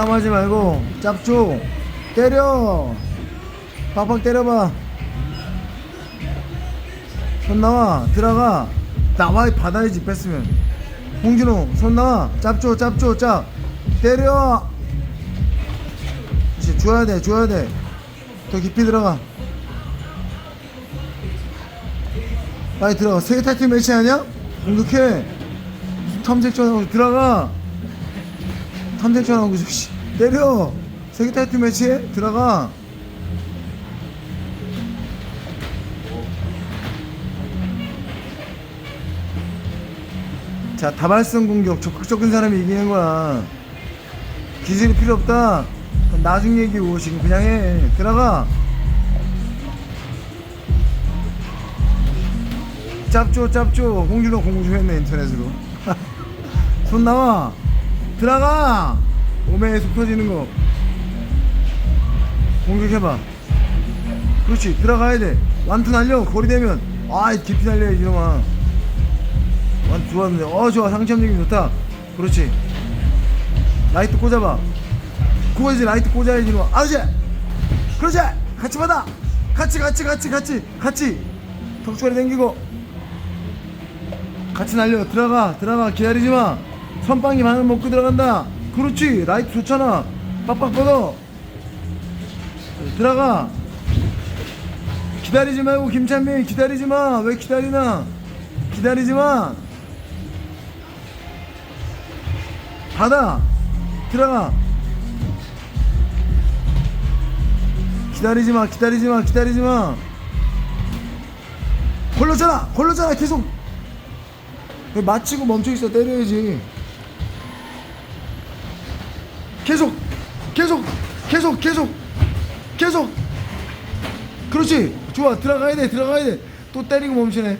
땀하지 말고 짭죠 때려. 팍팍 때려봐. 손 나와. 들어가. 나와. 받아야지 뺐으면. 홍진호 손 나와. 짭죠 짭죠 짭 때려. 이제 줘야 돼 줘야 돼더 깊이 들어가. 빨리 들어가. 세계 타이틀 매치 아니야? 공격해. 탐색전하고 들어가 탐색전하고 씨. 때려! 세계 타이틀 매치에 들어가. 자 다발성 공격. 적극적인 사람이 이기는 거야. 기술이 필요 없다. 나중 얘기고 지금 그냥 해. 들어가. 짭죠 짭죠 홍준호 공주했네 인터넷으로. 손 나와 들어가 오메에 속 터지는 거. 공격해봐. 그렇지 들어가야 돼. 완투 날려 거리 되면. 아이 깊이 날려야지 이놈아. 완투 좋았는데. 어 좋아. 상체 움직임 좋다. 그렇지. 라이트 꽂아봐. 그거지 라이트 꽂아야지. 이놈아 아저씨! 그렇지 같이 받아! 같이 같이 같이 같이 같이. 턱주머니 당기고. 같이 날려. 들어가 들어가. 기다리지 마 선빵이 방을 먹고 들어간다. 그렇지 라이트 좋잖아. 빡빡 뻗어. 들어가. 기다리지 말고 김찬민 기다리지 마왜 기다리나? 기다리지 마. 받아. 들어가. 기다리지 마 기다리지 마 기다리지 마. 걸렸잖아 걸렸잖아 계속. 왜 마치고 멈춰 있어 때려야지 계속 계속 계속 계속 계속. 그렇지. 좋아. 들어가야 돼 들어가야 돼. 또 때리고 멈추네